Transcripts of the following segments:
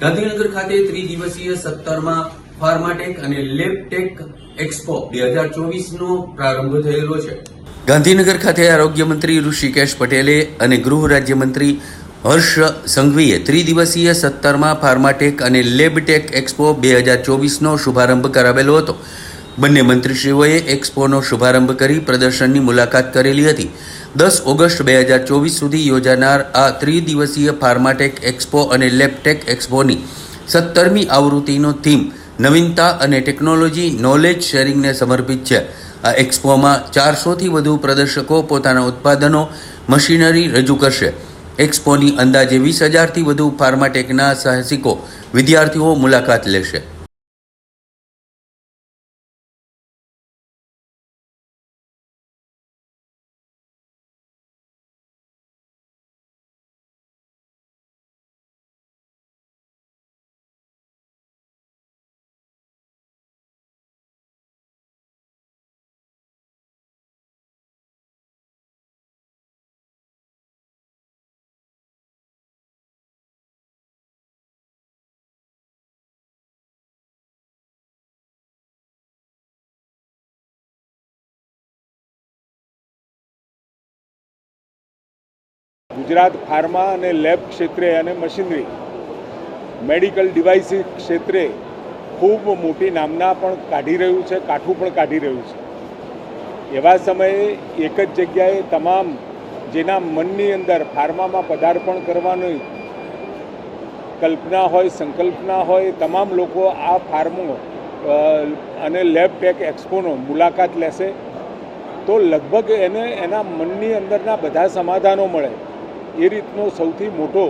ગાંધીનગર ખાતે ત્રિદિવસીય સત્તરમાં ફાર્માટેક અને લેબટેક એક્સપો બે હજાર ચોવીસનો પ્રારંભ થયેલો છે. ગાંધીનગર ખાતે આરોગ્ય મંત્રી ઋષિકેશ પટેલે અને ગૃહ રાજ્યમંત્રી હર્ષ સંઘવીએ ત્રિદિવસીય સત્તરમાં ફાર્માટેક અને લેબટેક એક્સપો બે હજાર ચોવીસનો શુભારંભ કરાવેલો હતો. બંને મંત્રીશ્રીઓએ એક્સપોનો શુભારંભ કરી પ્રદર્શનની મુલાકાત કરેલી હતી. દસ ઓગસ્ટ બે હજાર ચોવીસ સુધી યોજાનાર આ ત્રિદિવસીય ફાર્માટેક એક્સપો અને લેબટેક એક્સપોની સત્તરમી આવૃત્તિનો થીમ નવીનતા અને ટેકનોલોજી નોલેજ શેરિંગને સમર્પિત છે. આ એક્સપોમાં ચારસોથી વધુ પ્રદર્શકો પોતાના ઉત્પાદનો, મશીનરી રજૂ કરશે. એક્સપોની અંદાજે વીસ હજારથી વધુ ફાર્માટેકના સાહસિકો વિદ્યાર્થીઓ મુલાકાત લેશે. ગુજરાત ફાર્મા અને લેબ ક્ષેત્રે અને મશીનરી, મેડિકલ ડિવાઇસીસ ક્ષેત્રે ખૂબ મોટી નામના પણ કાઢી રહ્યું છે, કાઠું પણ કાઢી રહ્યું છે. એવા સમયે એક જ જગ્યાએ તમામ જેના મનની અંદર ફાર્મામાં પદાર્પણ કરવાની કલ્પના હોય, સંકલ્પના હોય, તમામ લોકો આ ફાર્મો અને લેબ ટેક એક્સપોનો મુલાકાત લેશે, તો લગભગ એને, એના મનની અંદરના બધા સમાધાનો મળે. એ રીતનો સૌથી મોટો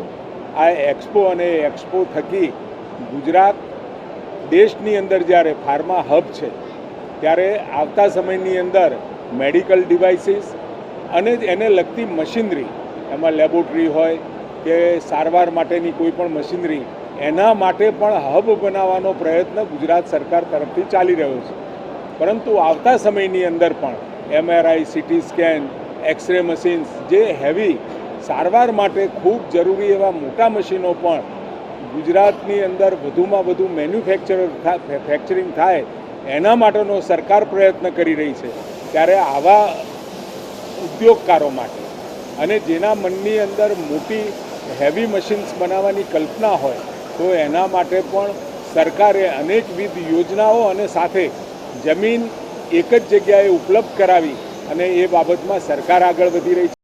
આ એક્સપો અને એક્સપો થકી ગુજરાત દેશની અંદર જ્યારે ફાર્મા હબ છે, ત્યારે આવતા સમયની અંદર મેડિકલ ડિવાઇસીસ અને એને લગતી મશીનરી, એમાં લેબોરેટરી હોય કે સારવાર માટેની કોઈ પણ મશીનરી, એના માટે પણ હબ બનાવવાનો પ્રયત્ન ગુજરાત સરકાર તરફથી ચાલી રહ્યો છે. પરંતુ આવતા સમયની અંદર પણ MRI CT scan, X-ray machines જે હેવી સારવાર માટે ખૂબ જરૂરી એવા મોટા મશીનો પણ ગુજરાતની અંદર વધુમાં વધુ મેન્યુફેક્ચર ફેક્ચરિંગ થાય, એના માટેનો સરકાર પ્રયત્ન કરી રહી છે. ત્યારે આવા ઉદ્યોગકારો માટે અને જેના મનની અંદર મોટી હેવી મશીન્સ બનાવવાની કલ્પના હોય, તો એના માટે પણ સરકારે અનેકવિધ યોજનાઓ અને સાથે જમીન એક જ જગ્યાએ ઉપલબ્ધ કરાવી અને એ બાબતમાં સરકાર આગળ વધી રહી